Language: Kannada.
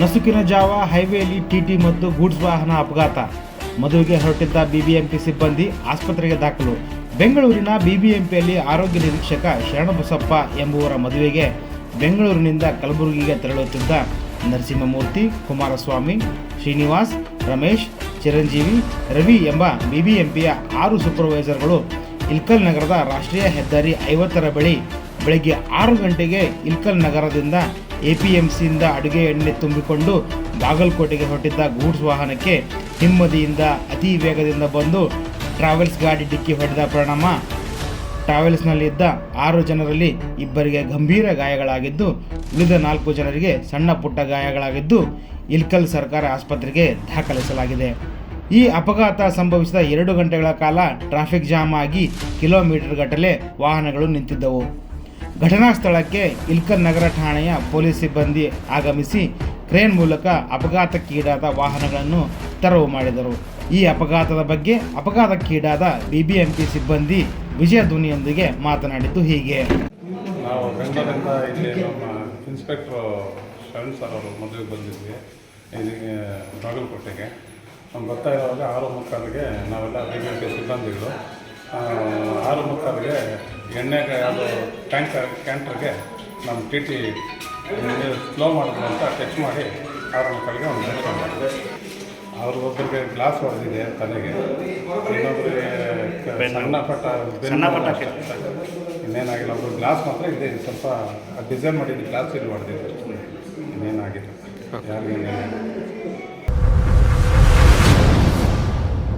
ನಸುಕಿನ ಜಾವ, ಹೈವೇಲಿ ಟಿಟಿ ಮತ್ತು ಗೂಡ್ಸ್ ವಾಹನ ಅಪಘಾತ. ಮದುವೆಗೆ ಹೊರಟಿದ್ದ ಬಿಬಿಎಂಪಿ ಸಿಬ್ಬಂದಿ ಆಸ್ಪತ್ರೆಗೆ ದಾಖಲು. ಬೆಂಗಳೂರಿನ ಬಿಬಿಎಂಪಿಯಲ್ಲಿ ಆರೋಗ್ಯ ನಿರೀಕ್ಷಕ ಶರಣಬಸಪ್ಪ ಎಂಬುವರ ಮದುವೆಗೆ ಬೆಂಗಳೂರಿನಿಂದ ಕಲಬುರಗಿಗೆ ತೆರಳುತ್ತಿದ್ದ ನರಸಿಂಹಮೂರ್ತಿ, ಕುಮಾರಸ್ವಾಮಿ, ಶ್ರೀನಿವಾಸ್, ರಮೇಶ್, ಚಿರಂಜೀವಿ, ರವಿ ಎಂಬ ಬಿಬಿಎಂಪಿಯ ಆರು ಸೂಪರ್ವೈಸರ್ಗಳು ಇಲ್ಕಲ್ ನಗರದ ರಾಷ್ಟ್ರೀಯ ಹೆದ್ದಾರಿ ಐವತ್ತರ ಬಳಿ ಬೆಳಗ್ಗೆ ಆರು ಗಂಟೆಗೆ ಇಲ್ಕಲ್ ನಗರದಿಂದ ಎಪಿಎಂಸಿಯಿಂದ ಅಡುಗೆ ಎಣ್ಣೆ ತುಂಬಿಕೊಂಡು ಬಾಗಲಕೋಟೆಗೆ ಹೊರಟಿದ್ದ ಗೂಡ್ಸ್ ವಾಹನಕ್ಕೆ ಹಿಮ್ಮದಿಯಿಂದ ಅತಿ ವೇಗದಿಂದ ಬಂದು ಟ್ರಾವೆಲ್ಸ್ ಗಾಡಿ ಡಿಕ್ಕಿ ಹೊಡೆದ ಪರಿಣಾಮ. ಟ್ರಾವೆಲ್ಸ್ನಲ್ಲಿದ್ದ ಆರು ಜನರಲ್ಲಿ ಇಬ್ಬರಿಗೆ ಗಂಭೀರ ಗಾಯಗಳಾಗಿದ್ದು, ಉಳಿದ ನಾಲ್ಕು ಜನರಿಗೆ ಸಣ್ಣ ಪುಟ್ಟ ಗಾಯಗಳಾಗಿದ್ದು, ಇಲ್ಕಲ್ ಸರ್ಕಾರ ಆಸ್ಪತ್ರೆಗೆ ದಾಖಲಿಸಲಾಗಿದೆ. ಈ ಅಪಘಾತ ಸಂಭವಿಸಿದ ಎರಡು ಗಂಟೆಗಳ ಕಾಲ ಟ್ರಾಫಿಕ್ ಜಾಮ್ ಆಗಿ ಕಿಲೋಮೀಟರ್ ಗಟ್ಟಲೆ ವಾಹನಗಳು ನಿಂತಿದ್ದವು. ಘಟನಾ ಸ್ಥಳಕ್ಕೆ ಇಲ್ಕಲ್ ನಗರ ಠಾಣೆಯ ಪೊಲೀಸ್ ಸಿಬ್ಬಂದಿ ಆಗಮಿಸಿ ಕ್ರೇನ್ ಮೂಲಕ ಅಪಘಾತಕ್ಕೀಡಾದ ವಾಹನಗಳನ್ನು ತೆರವು ಮಾಡಿದರು. ಈ ಅಪಘಾತದ ಬಗ್ಗೆ ಅಪಘಾತಕ್ಕೀಡಾದ ಬಿಬಿಎಂಪಿ ಸಿಬ್ಬಂದಿ ವಿಜಯ ಧ್ವನಿಯೊಂದಿಗೆ ಮಾತನಾಡಿದ್ದು ಹೀಗೆ. ನಾವು ಬೆಂಗಳೂರಿಂದ ಇಲ್ಲಿ ನಮ್ಮ ಇನ್ಸ್ಪೆಕ್ಟ್ರು ಶರಣ್ ಸರ್ ಅವರು ಮದುವೆಗೆ ಬಂದಿದ್ವಿ. ಇಲ್ಲಿಗೆ ಬಾಗಲಕೋಟೆಗೆ. ನಮ್ಗೆ ಬರ್ತಾ ಇರುವಾಗ ಆರು ಮುಕ್ಕಾಲಿಗೆ ನಾವೆಲ್ಲ ಬಿಬಿಎಂಪಿ ಸಿಬ್ಬಂದಿಗಳು ಆರು ಮುಕ್ಕಾಲಿಗೆ ಎಣ್ಣೆಗೆ ಅದು ಟ್ಯಾಂಕರ್ ಕ್ಯಾಂಟ್ರಿಗೆ ನಮ್ಮ ಟಿ ಟಿ ಸ್ಲೋ ಮಾಡಿದ್ರು ಅಂತ ಟಚ್ ಮಾಡಿ ಆರು ಮುಕ್ಕಾಲಿಗೆ ಒಂದು ದರ್ಶನ ಮಾಡಿದೆ ಅವ್ರಿಗೊಬ್ಬರಿಗೆ ಗ್ಲಾಸ್ ಹೊಡೆದಿದೆ ತಲೆಗೆ. ಇನ್ನೊಬ್ಬರಿಗೆ ಸಣ್ಣ ಪಟ್ಟ ಬೆನ್ನು ಇನ್ನೇನಾಗಿಲ್ಲ ಒಬ್ಬರು ಗ್ಲಾಸ್ ಮಾತ್ರ ಇದೆ. ಸ್ವಲ್ಪ ಡಿಸೈನ್ ಮಾಡಿದ್ದು ಗ್ಲಾಸ್ ಇಲ್ಲಿ ಹೊಡೆದಿದೆ ಇನ್ನೇನಾಗಿಲ್ಲ. ಯಾರಿಗೂ